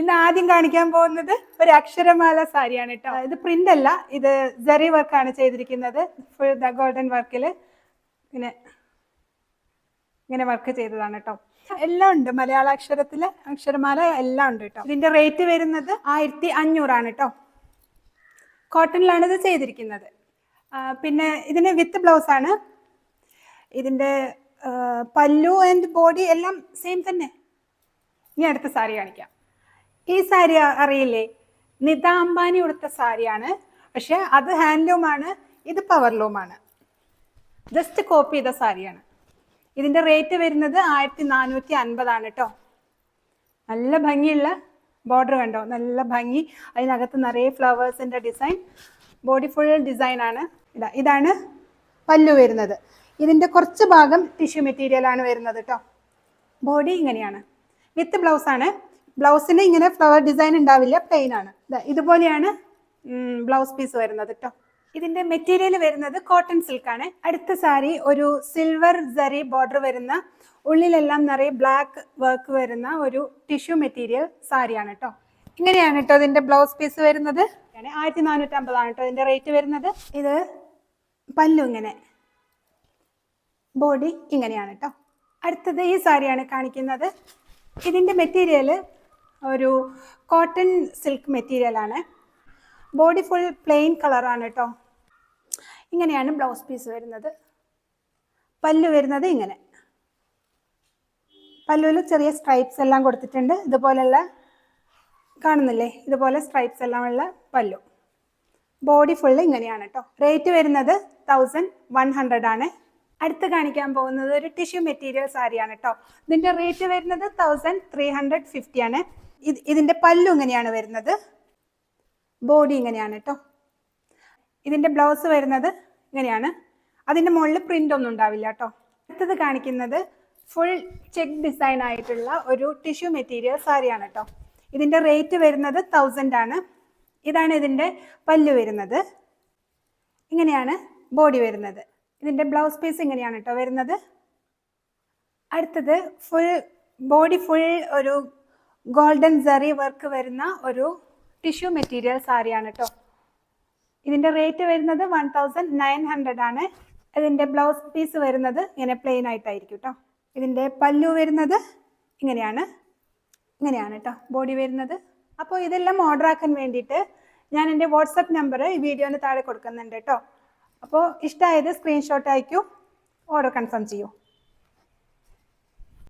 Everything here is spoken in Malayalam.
ഇന്ന് ആദ്യം കാണിക്കാൻ പോകുന്നത് ഒരു അക്ഷരമാല സാരിയാണ് കേട്ടോ. ഇത് പ്രിന്റ് അല്ല ഇത് ജറി വർക്കാണ് ചെയ്തിരിക്കുന്നത്. ഫുൾ ദ ഗോൾഡൻ വർക്കിൽ പിന്നെ ഇങ്ങനെ വർക്ക് ചെയ്തതാണ് കേട്ടോ. എല്ലാം ഉണ്ട് മലയാള അക്ഷരത്തിൽ അക്ഷരമാല എല്ലാം ഉണ്ട് കേട്ടോ. ഇതിന്റെ റേറ്റ് വരുന്നത് ആയിരത്തി അഞ്ഞൂറാണ് കേട്ടോ. കോട്ടണിലാണ് ഇത് ചെയ്തിരിക്കുന്നത്. പിന്നെ ഇതിന് വിത്ത് ബ്ലൗസ് ആണ്. ഇതിന്റെ പല്ലു ആൻഡ് ബോഡി എല്ലാം സെയിം തന്നെ. ഇനി അടുത്ത സാരി കാണിക്കാം. ഈ സാരി അറിയില്ലേ? നിത അംബാനി ഉടുത്ത സാരിയാണ്. പക്ഷെ അത് ഹാൻഡ്ലൂമാണ് ഇത് പവർലൂമാണ്. ജസ്റ്റ് കോപ്പി ചെയ്ത സാരിയാണ്. ഇതിന്റെ റേറ്റ് വരുന്നത് ആയിരത്തി നാനൂറ്റി അൻപതാണ് കേട്ടോ നല്ല ഭംഗിയുള്ള ബോർഡർ കണ്ടോ? നല്ല ഭംഗി. അതിനകത്ത് നിറയെ ഫ്ലവേഴ്സിന്റെ ഡിസൈൻ ബോഡി ഫുൾ ഡിസൈൻ ആണ്. ഇതാ ഇതാണ് പല്ലു വരുന്നത്. ഇതിന്റെ കുറച്ച് ഭാഗം ടിഷ്യൂ മെറ്റീരിയൽ ആണ് വരുന്നത് കേട്ടോ ബോഡി ഇങ്ങനെയാണ്. വിത്ത് ബ്ലൗസ് ആണ്. ബ്ലൗസിന് ഇങ്ങനെ ഫ്ലവർ ഡിസൈൻ ഉണ്ടാവില്ല പ്ലെയിൻ ആണ്. ഇതുപോലെയാണ് ബ്ലൗസ് പീസ് വരുന്നത് കേട്ടോ ഇതിന്റെ മെറ്റീരിയൽ വരുന്നത് കോട്ടൺ സിൽക്ക് ആണ്. അടുത്ത സാരി ഒരു സിൽവർ സരി ബോർഡർ വരുന്ന ഉള്ളിലെല്ലാം നിറയെ ബ്ലാക്ക് വർക്ക് വരുന്ന ഒരു ടിഷ്യൂ മെറ്റീരിയൽ സാരിയാണ് കേട്ടോ ഇങ്ങനെയാണ് കേട്ടോ ഇതിന്റെ ബ്ലൗസ് പീസ് വരുന്നത്. ആയിരത്തി നാനൂറ്റി അമ്പതാണ് കേട്ടോ ഇതിന്റെ റേറ്റ് വരുന്നത്. ഇത് പല്ലു ഇങ്ങനെ. ബോഡി ഇങ്ങനെയാണ് കേട്ടോ അടുത്തത് ഈ സാരിയാണ് കാണിക്കുന്നത്. ഇതിന്റെ മെറ്റീരിയൽ ഒരു കോട്ടൺ സിൽക്ക് മെറ്റീരിയലാണ് ബോഡി ഫുൾ പ്ലെയിൻ കളറാണ് കേട്ടോ ഇങ്ങനെയാണ് ബ്ലൗസ് പീസ് വരുന്നത്. പല്ലു വരുന്നത് ഇങ്ങനെ. പല്ലുവിൽ ചെറിയ സ്ട്രൈപ്സ് എല്ലാം കൊടുത്തിട്ടുണ്ട്. ഇതുപോലെയുള്ള കാണുന്നില്ലേ? ഇതുപോലെ സ്ട്രൈപ്സ് എല്ലാം ഉള്ള പല്ലു. ബോഡി ഫുള്ള് ഇങ്ങനെയാണ് കേട്ടോ റേറ്റ് വരുന്നത് തൗസൻഡ് വൺ ഹൺഡ്രഡ് ആണ്. അടുത്ത് കാണിക്കാൻ പോകുന്നത് ഒരു ടിഷ്യൂ മെറ്റീരിയൽ സാരിയാണ് കേട്ടോ ഇതിന്റെ റേറ്റ് വരുന്നത് തൗസൻഡ് ത്രീ ഹൺഡ്രഡ് ഫിഫ്റ്റി ആണ്. ഇത് ഇതിന്റെ പല്ലു ഇങ്ങനെയാണ് വരുന്നത്? ബോഡി ഇങ്ങനെയാണ് കേട്ടോ ഇതിന്റെ ബ്ലൗസ് വരുന്നത് ഇങ്ങനെയാണ്. അതിന്റെ മുകളിൽ പ്രിന്റ് ഒന്നും ഉണ്ടാവില്ല കേട്ടോ അടുത്തത് കാണിക്കുന്നത് ഫുൾ ചെക്ക് ഡിസൈൻ ആയിട്ടുള്ള ഒരു ടിഷ്യൂ മെറ്റീരിയൽ സാരിയാണ് കേട്ടോ ഇതിന്റെ റേറ്റ് വരുന്നത് തൗസൻഡ് ആണ്. ഇതാണ് ഇതിന്റെ പല്ലു വരുന്നത്. ഇങ്ങനെയാണ് ബോഡി വരുന്നത്. ഇതിന്റെ ബ്ലൗസ് പീസ് ഇങ്ങനെയാണ് കേട്ടോ വരുന്നത്. അടുത്തത് ഫുൾ ബോഡി ഫുൾ ഒരു ഗോൾഡൻ ജറി വർക്ക് വരുന്ന ഒരു ടിഷ്യൂ മെറ്റീരിയൽ സാരിയാണ് കേട്ടോ ഇതിന്റെ റേറ്റ് വരുന്നത് വൺ തൗസൻഡ് നയൻ ഹൺഡ്രഡ് ആണ്. ഇതിന്റെ ബ്ലൗസ് പീസ് വരുന്നത് ഇങ്ങനെ പ്ലെയിൻ ആയിട്ടായിരിക്കും കേട്ടോ ഇതിന്റെ പല്ലു വരുന്നത് ഇങ്ങനെയാണ്. ഇങ്ങനെയാണ് കേട്ടോ ബോഡി വരുന്നത്. അപ്പോൾ ഇതെല്ലാം ഓർഡർ ആക്കാൻ വേണ്ടിയിട്ട് ഞാൻ എന്റെ വാട്സപ്പ് നമ്പർ ഈ വീഡിയോന് താഴെ കൊടുക്കുന്നുണ്ട് കേട്ടോ അപ്പോൾ ഇഷ്ടമായത് സ്ക്രീൻഷോട്ട് അയക്കൂ. ഓർഡർ കൺഫേം ചെയ്യൂ.